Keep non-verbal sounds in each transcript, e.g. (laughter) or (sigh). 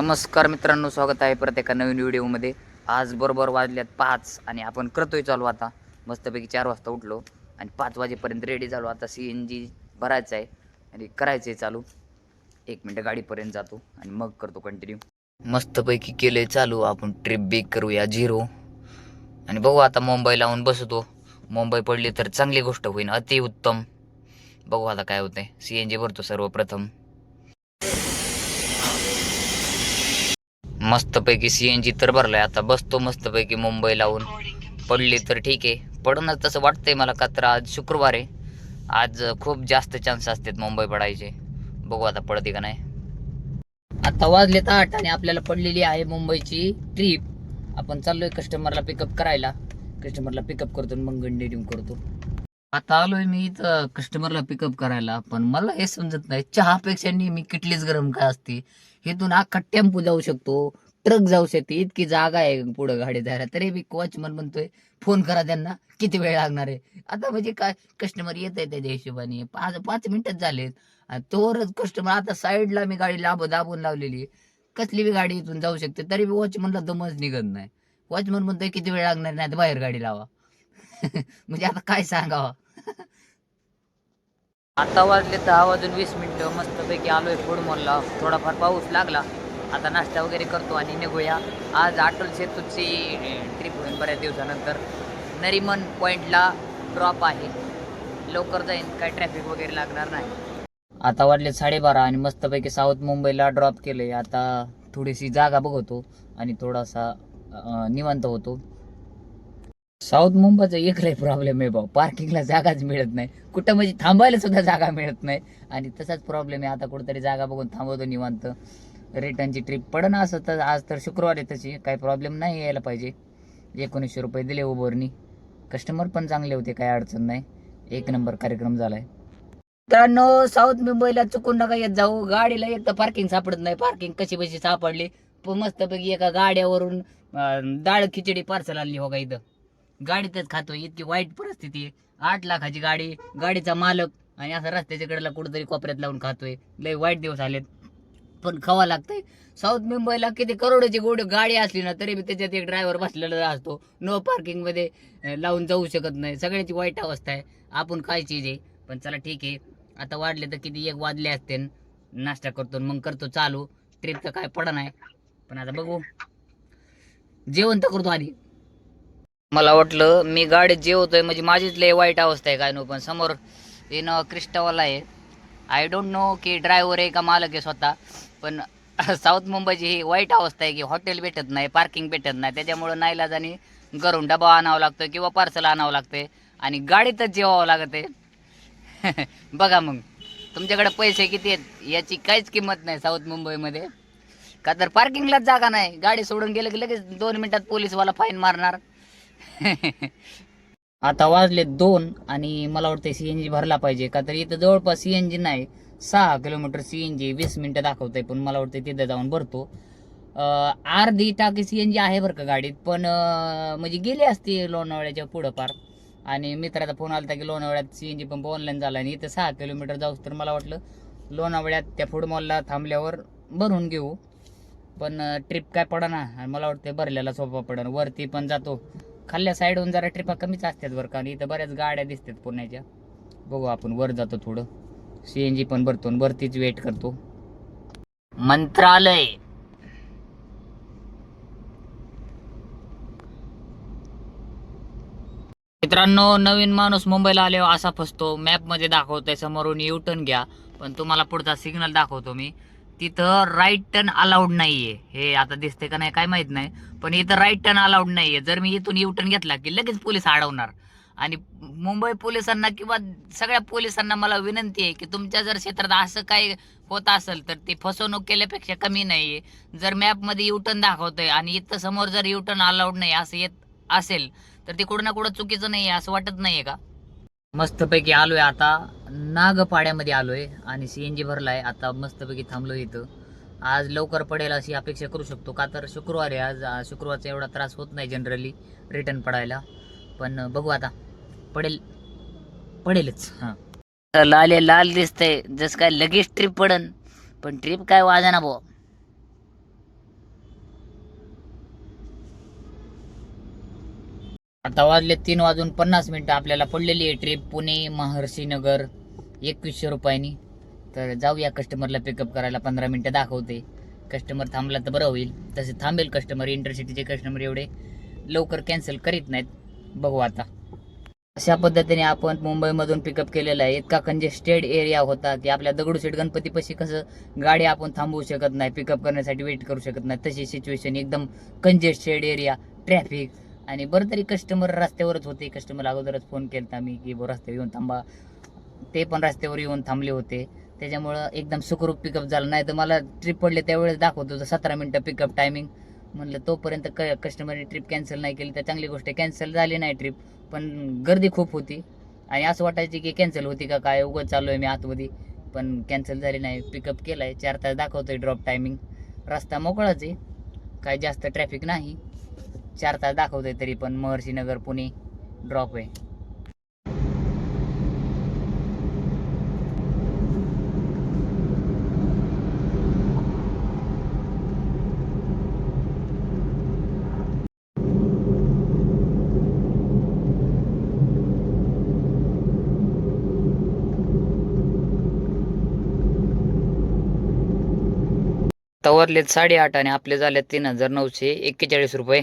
नमस्कार मित्रांनो स्वागत आहे परत एका नवीन व्हिडिओमध्ये. आज बरोबर वाजल्यात पाच आणि आपण करतोय चालू आता. मस्तपैकी चार वाजता उठलो आणि पाच वाजेपर्यंत रेडी झालो. आता सी एन जी भरायचं आहे आणि करायचं आहे चालू. एक मिनटं गाडीपर्यंत जातो आणि मग करतो कंटिन्यू मस्तपैकी केलंय चालू. आपण ट्रिप बेक करूया झिरो आणि बघू आता मुंबई लावून बसतो. मुंबई पडली तर चांगली गोष्ट होईल अतिउत्तम. बघू आता काय होतंय. सी एन जी भरतो सर्वप्रथम. मस्तपैकी सी एन जी तर भरलाय. आता बसतो मस्तपैकी मुंबई लावून. पडली तर ठीक आहे. पडणं तसं वाटतंय मला का तर आज शुक्रवार आहे. आज खूप जास्त चान्स असतात मुंबई पडायचे. बघू आता पडते का नाही. आता वाजले तर आठ आणि आपल्याला पडलेली आहे मुंबईची ट्रिप आपण चाललोय कस्टमरला पिकअप करायला. कस्टमरला पिकअप करतो मग गंडी करतो. आता आलोय मी इथं कस्टमरला पिकअप करायला पण मला हे समजत नाही चहापेक्षा नेहमी किटलीच गरम काय असते? इथून अख्खा टेम्पो जाऊ शकतो ट्रक जाऊ शकते इतकी जागा आहे पुढे गाडी जायला. तरी बी वॉचमन म्हणतोय फोन करा त्यांना किती वेळ लागणार आहे? आता म्हणजे काय कस्टमर येत आहे त्याच्या हिशोबाने. पाच पाच मिनिटच झालेत आणि तोवरच कस्टमर आता साईडला मी गाडी लाभ दाबून लावलेली. आहे. कसली बी गाडी इथून जाऊ शकते तरी बी वॉचमनला दमच निघत नाही. वॉचमन म्हणतोय किती वेळ लागणार नाही तर बाहेर गाडी लावा. (laughs) म्हणजे आता काय सांगावा? आता वाजले दहा वाजून वीस मिनटं. मस्तपैकी आलोय फूड मॉलला थोडाफार पाऊस लागला. आता नाश्ता वगैरे करतो आणि निघूया. आज अटल सेतूची ट्रिप होईल बऱ्याच दिवसानंतर. नरिमन पॉईंटला ड्रॉप आहे. लवकर जाईन. काय ट्रॅफिक वगैरे लागणार नाही. आता वाजले साडेबारा आणि मस्तपैकी साऊथ मुंबईला ड्रॉप केलंय. आता थोडीशी जागा बघतो आणि थोडासा निवांत होतो. साऊथ मुंबईचा एक लय प्रॉब्लेम आहे भाऊ. पार्किंगला जागाच मिळत नाही. कुठं म्हणजे थांबायला सुद्धा जागा मिळत नाही. आणि तसाच प्रॉब्लेम आहे. आता कुठंतरी जागा बघून थांबवतो निवांत. रिटर्नची ट्रिप पडणं असं तर आज तर शुक्रवार आहे तशी. काही प्रॉब्लेम नाही यायला पाहिजे. एकोणीसशे रुपये दिले उबरनी. कस्टमर पण चांगले होते. काही अडचण नाही. एक नंबर कार्यक्रम झालाय. मित्रांनो साऊथ मुंबईला चुकून नका येत जाऊ. गाडीला एक तर पार्किंग सापडत नाही. पार्किंग कशी बशी सापडली? मस्तपैकी एका गाड्यावरून डाळ खिचडी पार्सल आणली हो का इथं? गाडीतच खातो. इतकी वाईट परिस्थिती. आहे आठ लाखाची गाडी गाडीचा मालक आणि असं रस्त्याच्या कडेला कुठेतरी कोपऱ्यात लावून खातोय. लय वाईट दिवस आलेत. पण खावा लागतंय. साऊथ मुंबईला किती करोडोची गोडी गाडी असली ना तरी त्याच्यात एक ड्रायव्हर बसलेला असतो. नो पार्किंगमध्ये लावून जाऊ शकत नाही. सगळ्याची वाईट अवस्था आहे. आपण काय चीज आहे? पण चला ठीक आहे. आता वाढले तर किती एक वाजले असते. नाश्ता करतो आणि मग करतो चालू. ट्रिपचं काय पडा नाही. पण आता बघू. जेवण तर करतो आधी. मला वाटलं मी गाडीत जेवतोय म्हणजे माझीच लय वाईट अवस्था आहे काय नो पण समोर इन क्रिस्टावाला आहे. आय डोंट नो की ड्रायव्हर आहे का मालक आहे स्वतः पण (laughs) साऊथ मुंबईची ही वाईट अवस्था आहे की हॉटेल भेटत नाही पार्किंग भेटत नाही. त्याच्यामुळं नाईलाजाने घरून डबा आणावा लागतो किंवा पार्सल आणावं लागते आणि गाडीतच जेवावं लागत आहे. (laughs) बघा मग तुमच्याकडे पैसे किती आहेत? याची काहीच किंमत नाही साऊथ मुंबईमध्ये. का तर पार्किंगलाच जागा नाही. गाडी सोडून गेलं की लगेच दोन मिनटात पोलीसवाला फाईन मारणार. (laughs) आता वाजले दोन आणि मला वाटतं सीएनजी भरला पाहिजे. का तर इथं जवळपास सीएनजी नाही सहा किलोमीटर सीएनजी वीस मिनिटं दाखवतंय पण मला वाटतं तिथं जाऊन भरतो. अर्धी टाकी सीएनजी आहे बरं का गाडीत पण म्हणजे गेली असती लोणावळ्याच्या पुढं पार. आणि मित्राचा फोन आला की लोणावळ्यात सीएनजी पंप ऑनलाईन झाला आणि इथं सहा किलोमीटर जाऊस तर मला वाटलं लोणावळ्यात त्या फूड मॉलला थांबल्यावर भरून घेऊ. पण ट्रिप काय पडा ना आणि मला वाटतंय भरलेला सोपा पडन. वरती पण जातो. खाल्ल्या साईडहून जरा ट्रिपा कमीच असतात बरं का. इथं बऱ्याच गाड्या दिसतात पुण्याच्या. बघू आपण वर जातो थोडं. सी एन जी पण भरतो आणि वरतीच वेट करतो. मंत्रालय. मित्रांनो नवीन माणूस मुंबईला आल्यावर असा फसतो. मॅपमध्ये दाखवतोय समोरून यू टर्न घ्या. पण तुम्हाला पुढचा सिग्नल दाखवतो मी. तिथं राईट टर्न अलाउड नाहीये. हे आता दिसते का नाही काय माहीत नाही. पण इथं राईट टर्न अलाउड नाहीये. जर मी इथून यू टर्न घेतला की लगेच पोलीस अडवणार. आणि मुंबई पोलिसांना किंवा सगळ्या पोलिसांना मला विनंती आहे की तुमच्या जर क्षेत्रात असं काही होत असेल तर ती फसवणूक केल्यापेक्षा कमी नाहीये. जर मॅपमध्ये यू टर्न दाखवतोय आणि इथं समोर जर यू टर्न अलाउड नाही असं येत असेल तर ते कुठं ना कुठं चुकीचं नाही आहे असं वाटत नाहीये का? मस्तपैकी आलोय आता. नागपाड्यामध्ये आलोय आणि सी एन जी भरलाय. आता मस्तपैकी थांबलोय इथं. आज लवकर पडेल अशी अपेक्षा करू शकतो का? तर शुक्रवार आहे आज. शुक्रवारचा एवढा त्रास होत नाही जनरली रिटर्न पडायला. पण बघू आता. पडेल. पडेलच. हां. लाल लाल दिसतंय. जस काय लगेच ट्रिप पडन. पण ट्रिप काय वाजा ना भाऊ. आता वाजले तीन वाजून पन्नास मिनटं. आपल्याला पडलेली आहे ट्रिप पुणे महर्षी नगर एकवीसशे रुपयांनी. तर जाऊया कस्टमरला पिकअप करायला पंधरा मिनटं दाखवते. कस्टमर थांबला तर बरं होईल. तसे थांबेल कस्टमर इंटरसिटीचे कस्टमर एवढे. लवकर कॅन्सल करीत नाहीत. बघू आता. अशा पद्धतीने आपण मुंबईमधून पिकअप केलेलं आहे. इतका कंजेस्टेड एरिया होता की आपल्या दगडूशेठ गणपतीपाशी कसं गाडी आपण थांबवू शकत नाही पिकअप करण्यासाठी वेट करू शकत नाही. तशी सिच्युएशन एकदम कंजेस्टेड एरिया ट्रॅफिक आणि बरं तरी कस्टमर रस्त्यावरच होते. कस्टमर अगोदरच फोन केला मी की बरं रस्त्यावर येऊन थांबा. ते पण रस्त्यावर येऊन थांबले होते. त्याच्यामुळं एकदम सुखरूप पिकअप झालं. नाही तर मला ट्रिप पडले त्यावेळेस दाखवत होतं सतरा मिनटं पिकअप टायमिंग म्हणलं तोपर्यंत क कस्टमरने ट्रिप कॅन्सल नाही केली तर चांगली गोष्ट कॅन्सल झाली नाही ट्रिप पण गर्दी खूप होती. आणि असं वाटायची की कॅन्सल होती का काय? उगत चालू आहे मी आतमध्ये. पण कॅन्सल झाली नाही. पिकअप केलं आहे चार तास दाखवतो आहे ड्रॉप टायमिंग रस्ता मोकळाच आहे. काय जास्त ट्रॅफिक नाही. चार तास दाखवतोय तरी पण महर्षी नगर पुणे ड्रॉप आहे. तवरलेत साडेआठ आणि आपले झाले तीन हजार नऊशे एक्केचाळीस रुपये.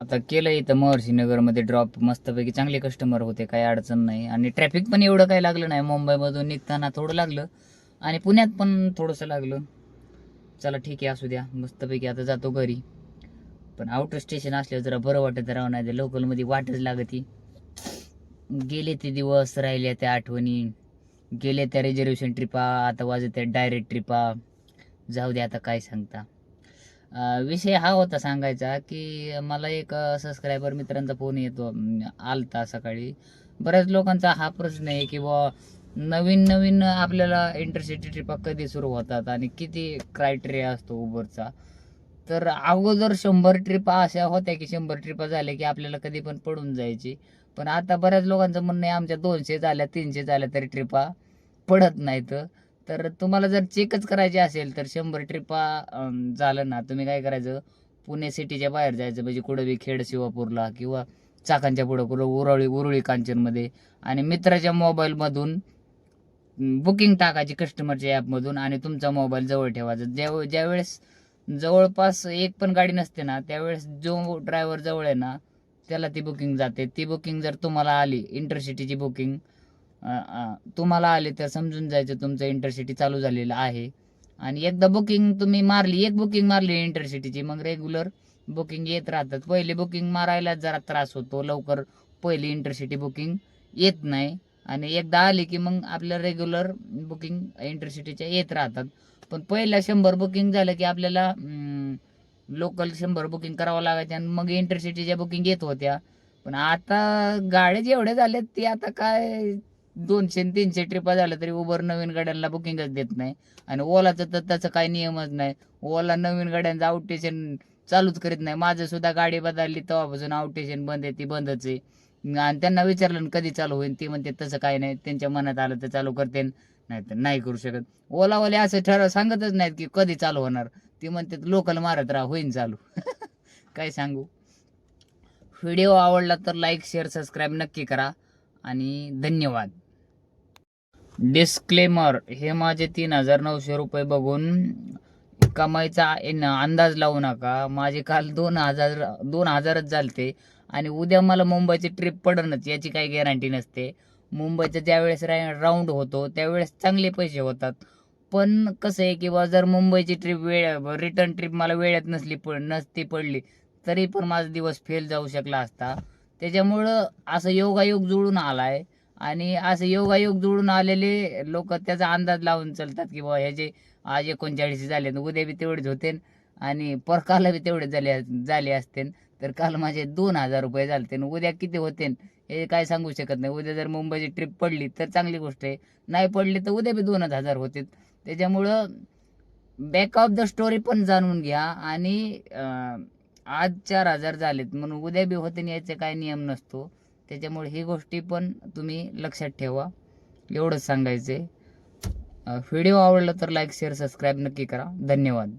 आता केलं इथं महर्षी नगरमध्ये ड्रॉप मस्तपैकी चांगले कस्टमर होते काही अडचण नाही. आणि ट्रॅफिक पण एवढं काही लागलं नाही. मुंबईमधून निघताना थोडं लागलं. आणि पुण्यात पण थोडंसं लागलं. चला ठीक आहे असू द्या. मस्तपैकी आता जातो घरी. पण आउटर स्टेशन असल्यावर जरा बरं वाटत राहू नाही लोकलमध्ये वाटच लागती. गेले ते दिवस राहिले त्या आठवणी. गेले त्या रिझर्वेशन ट्रिपा आता वाजत त्या डायरेक्ट ट्रिपा जाऊ द्या आता काय सांगता. विषय हा होता सांगायचा की मला एक सबस्क्रायबर मित्रांचा फोन येतो आलता सकाळी. बऱ्याच लोकांचा हा प्रश्न आहे की बुवा नवीन नवीन आपल्याला इंटरसिटी ट्रिपा कधी सुरू होतात आणि किती क्रायटेरिया असतो उबरचा तर अगोदर शंभर ट्रिपा अशा होत्या की शंभर ट्रिपा झाल्या की आपल्याला कधी पण पडून जायची. पण आता बऱ्याच लोकांचं म्हणणं आहे आमच्या दोनशे झाल्या तीनशे झाल्या तरी ट्रिपा पडत नाहीत. तर तुम्हाला जर चेकच करायचे असेल तर शंभर ट्रिपा झालं ना. तुम्ही काय करायचं? पुणे सिटीच्या बाहेर जायचं. म्हणजे कुठं बी खेड शिवापूरला किंवा चाकांच्या पुढं कुठं उरळी उरुळी कांचनमध्ये. आणि मित्राच्या मोबाईलमधून बुकिंग टाकायची कस्टमरच्या ॲपमधून आणि तुमचा मोबाईल जवळ ठेवायचा. ज्या ज्यावेळेस जवळपास एक पण गाडी नसते ना त्यावेळेस जो ड्रायव्हर जवळ आहे ना त्याला ती बुकिंग जाते. ती बुकिंग जर तुम्हाला आली इंटरसिटीची बुकिंग तुम्हाला आले तर समजून जायचं तुमचं इंटरसिटी चालू झालेलं आहे. आणि एकदा बुकिंग तुम्ही मारली एक बुकिंग मारली इंटरसिटीची मग रेग्युलर बुकिंग येत राहतात. पहिले बुकिंग मारायला जरा त्रास होतो लवकर पहिली इंटरसिटी बुकिंग येत नाही. आणि एकदा आली की मग आपल्या रेग्युलर बुकिंग इंटरसिटीच्या येत राहतात. पण पहिल्या शंभर बुकिंग झालं की आपल्याला लोकल शंभर बुकिंग करावं लागायचे आणि मग इंटरसिटीच्या बुकिंग येत होत्या. पण आता गाड्या जेवढ्या झाल्यात ते आता काय दोनशे आणि तीनशे ट्रिपा झाल्या तरी उबर नवीन गाड्यांना बुकिंगच देत नाही. आणि ओलाचं तर त्याचं काही नियमच नाही. ओला नवीन गाड्यांचं आउटेशन चालूच करीत नाही. माझं सुद्धा गाडी बदलली तेव्हापासून आउटेशन बंद आहे ती बंदच आहे. आणि त्यांना विचारलं कधी चालू होईल ती म्हणते तसं काय नाही. त्यांच्या मनात आलं तर चालू करते नाही तर नाही करू शकत. ओलावाले असं ठरव सांगतच नाहीत की कधी चालू होणार. ती म्हणते लोकल मारत राहा होईन चालू. (laughs) काय सांगू? व्हिडिओ आवडला तर लाईक शेअर सबस्क्राईब नक्की करा. आणि धन्यवाद. डिस्क्लेमर हे माझे तीन हजार नऊशे रुपये बघून कमाईचा अंदाज लावू नका. माझे काल दोन हजार दोन हजारच झालते आणि उद्या मला मुंबईची ट्रिप पडणच याची काही गॅरंटी नसते. मुंबईचा ज्यावेळेस राऊंड होतो त्यावेळेस चांगले पैसे होतात. पण कसं आहे की बा जर मुंबईची ट्रिप वेळ रिटर्न ट्रिप मला वेळेत नसली पड नसती पडली तरी पण माझा दिवस फेल जाऊ शकला असता. त्याच्यामुळं असं योगायोग जुळून आला आहे आणि असं योगायोग जुळून आलेले लोक त्याचा अंदाज लावून चालतात की बाबा ह्याचे आज एकोणचाळीस झाले उद्या बी तेवढेच होते आणि परकाला बी तेवढे झाले झाले असते तर काल माझे दोन हजार रुपये झालते उद्या किती होते हे काय सांगू शकत नाही. उद्या जर मुंबईची ट्रिप पडली तर चांगली गोष्ट आहे. नाही पडली तर उद्या बी दोनच हजार होते त्याच्यामुळं बॅक ऑफ द स्टोरी पण जाणून घ्या आणि आज चार हजार झालेत म्हणून उद्या बी होते आणि याचे काय नियम नसतो. त्याच्यामुळे ही गोष्टी पण तुम्ही लक्षात ठेवा. एवढंच सांगायचं आहे व्हिडिओ आवडला तर लाईक शेअर सबस्क्राईब नक्की करा. धन्यवाद.